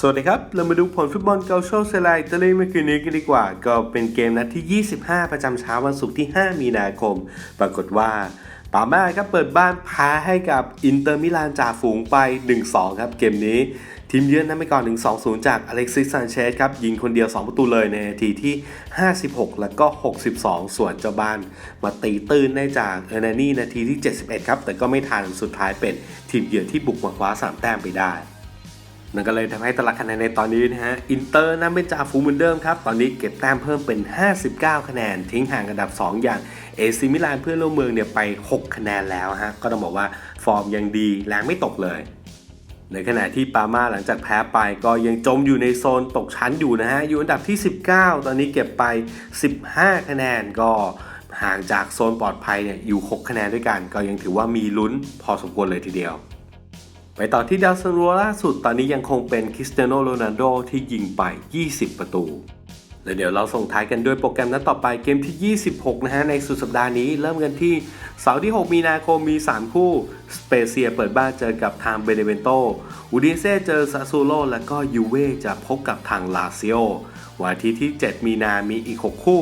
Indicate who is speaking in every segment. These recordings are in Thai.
Speaker 1: สวัสดีครับ เรามาดูผลฟุตบอลเกาโชเซลาอิตาลีเมื่อคืนนี้กันดีกว่า ก็เป็นเกมนัดที่ 25 ประจำเช้าวันศุกร์ที่ 5 มีนาคม ปรากฏว่าปาม่าครับเปิดบ้านแพ้ให้กับอินเตอร์มิลานจ่าฝูงไป 1-2 ครับ เกมนี้ทีมเยือนนำไปก่อน1-2-0 จากอเล็กซิสซานเชสครับ ยิงคนเดียว 2 ประตูเลยในนาทีที่ 56 แล้วก็ 62 ส่วนเจ้าบ้าน มาตีตื้นได้จากเออร์นานี่นาทีที่ 71 ครับ แต่ก็ไม่ทันสุดท้ายเป็นทีมเยือนที่บุกมาคว้า 3 แต้มไปได้ นั่นก็เลยทำให้ตารางคะแนนในตอนนี้นะฮะ อินเตอร์นั้นเป็นจ่าฝูงเหมือนเดิมครับ ตอนนี้เก็บแต้มเพิ่มเป็น 59 คะแนน ทิ้งห่างอันดับ 2 อย่างเอซิมิลานเพื่อนร่วมเมืองเนี่ยไป 6 คะแนนแล้วฮะ ก็ต้องบอกว่าฟอร์มยังดีแรงไม่ตกเลย ในขณะที่ปาม่าหลังจากแพ้ไปก็ยังจมอยู่ในโซนตกชั้นอยู่นะฮะ อยู่อันดับที่ 19 ตอนนี้เก็บไป 15 คะแนนก็ห่างจากโซนปลอดภัยเนี่ยอยู่ 6 คะแนนด้วยกัน ก็ยังถือว่ามีลุ้นพอสมควรเลยทีเดียว ไปต่อที่ดาวซันโวล่าสุดตอนนี้ยังคงเป็นคริสเตียโนโรนัลโดที่ยิงไป 20 ประตู แล้วเดี๋ยวเราส่งท้ายกันด้วยโปรแกรมนัดต่อไปเกมที่ 26 นะฮะ ในสุดสัปดาห์นี้เริ่มกันที่เสาร์ที่ 6 มีนาคมมี 3 คู่ สเปเซียเปิดบ้านเจอกับทางเบเนเวนโตอูดิเซ่เจอซาซูโลแล้วก็ยูเว่จะพบกับทางลาซิโอวันอาทิตย์ที่ 7 มีนามีอีก 6 คู่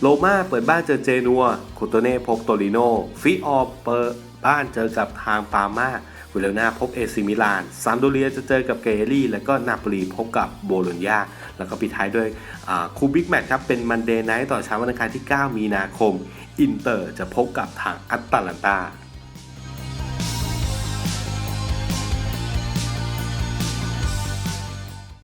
Speaker 1: โรม่าเปิดบ้านเจอเจนัวโคโตเน่พบโตริโนฟิออร์เปิดบ้านเจอกับทางปาม่า วิเลนาพบเอซิมิลาน ซามโดเรียจะเจอกับเกเรลี่ แล้วก็นาปลีพบกับโบโลญญา แล้วก็ปิดท้ายด้วยคูบิ๊กแมตช์ครับ เป็นมันเดย์ไนท์ต่อเช้าวันอังคารที่ 9 มีนาคม อินเตอร์จะพบกับทางอัตแลนตา